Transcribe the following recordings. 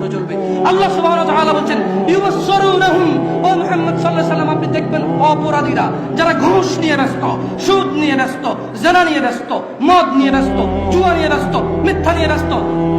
করে জ্বলবে আল্লাহ বলেন ইউবাসসিরুনাহুম, ও মুহাম্মদ সাল্লাম আপনি দেখবেন অপরাধীরা, যারা ঘুষ নিয়ে ব্যস্ত, সুদ নিয়ে ব্যস্ত, জেনা নিয়ে ব্যস্ত, মদ নিয়ে ব্যস্ত, জুয়া নিয়ে ব্যস্ত, মিথ্যা নিয়ে ব্যস্ত,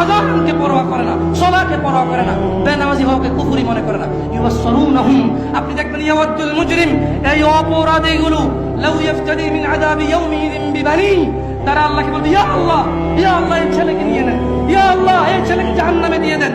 আজানকে পরোয়া করে না, সলাকে পরোয়া করে না, বেনামাজি হওয়াকে কুফরি মনে করে না। ইউবাসসিরুনাহুম, আপনি দেখবেন ইয়াওয়াদ্দুল মুজরিম, এই অপরাধীগুলো, লাউ ইফতাদি মিন আযাবি ইয়াউমিযিন বিবানি, তারা আল্লাহকে বলবে, ইয়া আল্লাহ ইয়া আল্লাহ, এই ছেলেকে নিয়ে নেন, ইয়া আল্লাহ, এই ছেলেকে জাহান্নামে দিয়ে দেন।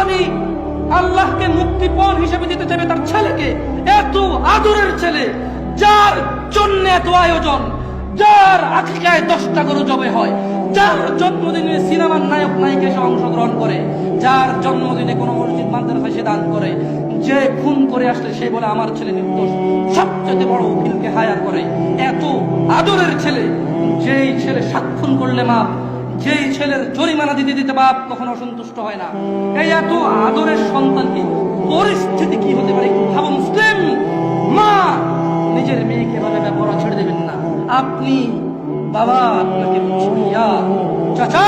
অপরাধী আল্লাহকে মুক্তিপণ হিসেবে দিতে চাইবে তার ছেলেকে, এত আদরের ছেলে, যার জন্য এত আয়োজন, যার আকিকায় দশটা গরু জবে হয়, যার জন্মদিনে সিনেমার নায়ক নায়িকা এসে অংশগ্রহণ করে, যার জন্মদিনে কোনো মসজিদ মাদ্রাসা সে দান করে, যে খুন করে আসলে সে বলে আমার ছেলে নির্দোষ। সবচেয়ে বড় উকিলকে হায়ার করে এত আদরের ছেলে, যেই ছেলে সাক্ষণ করলে মাপ যেই ছেলের জরিমানা দিতে দিতে বাপ কখনো অসন্তুষ্ট হয় না। এই এত আদরের সন্তানকে পরিস্থিতি কি হতে পারে ভাবো, মুসলিম? মা, নিজের মেয়েকে এভাবে ব্যবহার ছেড়ে দেবেন না। আপনি, বাবা আপনাকে বলছি চাচা!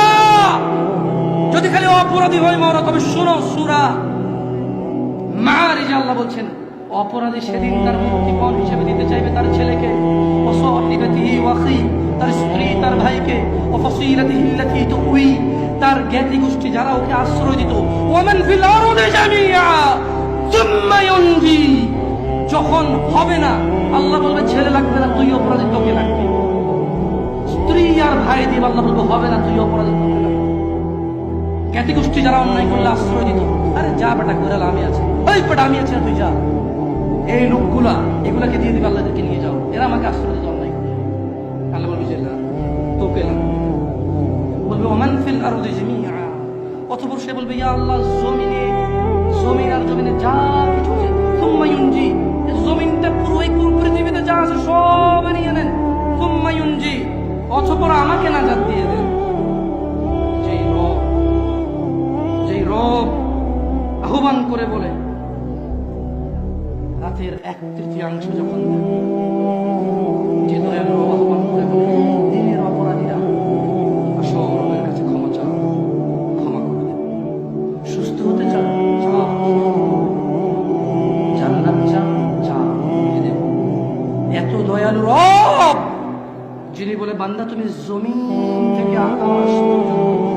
যদি খালি অপরাধী হয় মরা, তবে শোনো, সুরা মারিজা আল্লাহ বলছেন, অপরাধী সেদিন তার মুক্তিপণ হিসেবে দিতে চাইবে তার ছেলেকে। ও সাহিবাতিহি ওয়াখি। তার স্ত্রী, তার ভাইকে ও ফাসিলাতিহি আল্লাতী তুই তার জ্ঞাতি গোষ্ঠী যারা ওকে আশ্রয় দিত, ওমান ফিল যখন হবে না, আল্লাহ বলবে, ছেলে লাগবে না, তুই অপরাধী, তোকে লাগবে। স্ত্রী আর ভাই দিয়ে আল্লাহ বলবে, হবে না, তুই অপরাধী, তোকে লাগবে। জ্ঞাতি গোষ্ঠী যারা অন্যায় করলে আশ্রয় দিত, আরে যা বেটা করে আমি আছি। ওই বেটা, আমি আছি তুই যা। এই লোকগুলা, এগুলাকে দিয়ে দিবে, আল্লাহদেরকে নিয়ে যাও। এরা আমাকে আশ্রয় বলবে, ওমান ফিল আরদি জামিআ? অতঃপর সে বলবে আল্লাহ, জমিনে আর জমিনে যা কিছু আছে, সুম্মা ইউনজি জমিনটা পুরো এই পুরো পৃথিবীতে যা সব নিয়ে নেন সুম্মা ইউনজি। অতঃপর আমাকে নাজাত দিয়ে দেন। যেই রব যেই রব আহ্বান করে বলে, রাতের এক তৃতীয়াংশ যখন দয়ালু যিনি বলে, বান্দা, তুমি জমিন থেকে আকাশ পর্যন্ত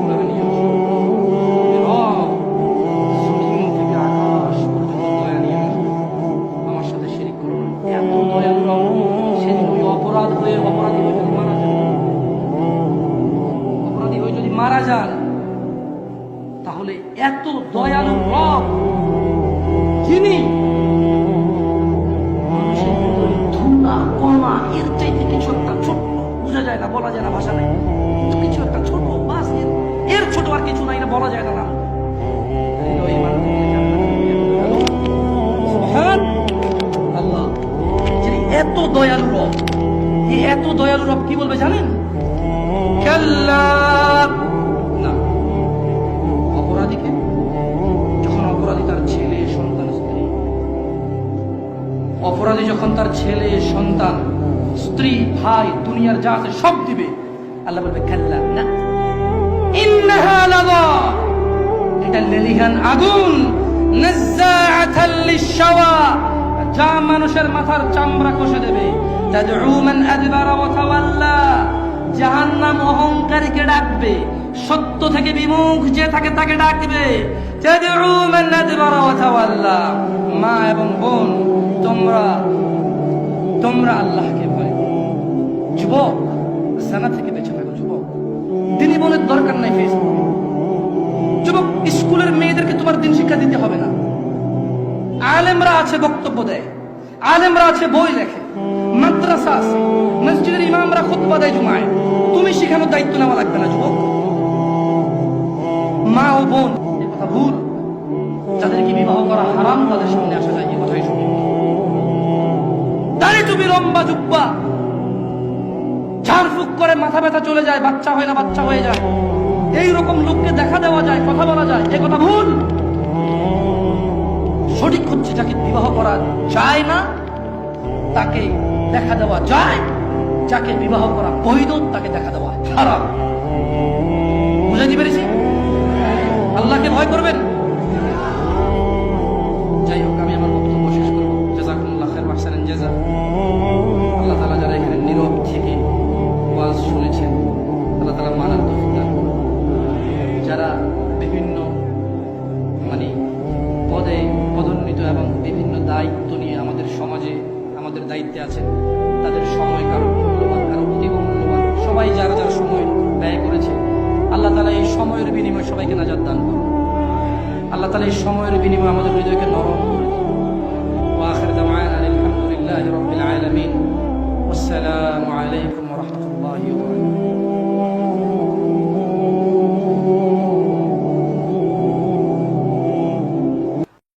ঘুরে নিয়ে আসো। এ রব জমিন যায় না, বলা যায় না ভাষা নাই। কিছু একটা ছোট বাসের ছোট আর কিছু নাই না, বলা যায় না এত দয়ালু রব এই এত দয়ালু রব কি বলবে জানেন? অপরাধীকে, যখন অপরাধী তার ছেলে, সন্তান অপরাধী যখন তার ছেলে, সন্তান স্ত্রী, ভাই, দুনিয়ার যা আছে সব দিবে। আল্লাহ বলবে, কাল্লা, না। এটা লেলিহান আগুন। যা মানুষের মাথার চামড়া কষে দেবে। তাওয়াল্লা। জাহান্নাম অহংকারীকে ডাকবে। সত্য থেকে বিমুখ যে থাকে তাকে ডাকবে। মা এবং বোন, তোমরা তোমরা আল্লাহকে। যুবক জানা থেকে বেঁচে থাকো যুবক। দিনী বোনের দরকার নাই ফেসবুক যুবক, স্কুলের মেয়েদেরকে তোমার দিন শিক্ষা দিতে হবে না। আলেমরা আছে বক্তব্য দেয়, আলেমরা আছে বই লেখে, মাদ্রাসা আছে, মসজিদের ইমামরা খুতবা দেয় জুমায়। তুমি শেখানোর দায়িত্ব নেওয়া লাগবে না যুবক। মা ও বোন কথা ভুল। যাদেরকে বিবাহ করা হারাম, তাদের সামনে আসা যায় কথাই শুনি দাড়ি টুপি লম্বা, জুব্বা। করে মাথা ব্যথা চলে যায়, বাচ্চা হয় না, বাচ্চা হয়ে যায়। এই রকম লোককে দেখা দেওয়া যায়, কথা বলা যায়। এ কথা ভুল। সঠিক হচ্ছে যাকে বিবাহ করা যায় না, তাকে দেখা দেওয়া যায়। যাকে বিবাহ করা বৈধ, তাকে দেখা দেওয়া হারাম। বুঝাইতে পেরেছি? আল্লাহকে ভয় করবেন? আছেন, তাদের সময় কারও মূল্যবান, কারও অতীব মূল্যবান। সবাই যারা যারা সময় ব্যয় করেছে। আল্লাহ তালা এই সময়ের বিনিময়ে সবাইকে নাজার দান করুন। আল্লাহ তালা এই সময়ের বিনিময়ে আমাদের হৃদয়কে নরম করুন وآخر আসসালামু আলাইকুম রহমতুল্লাহ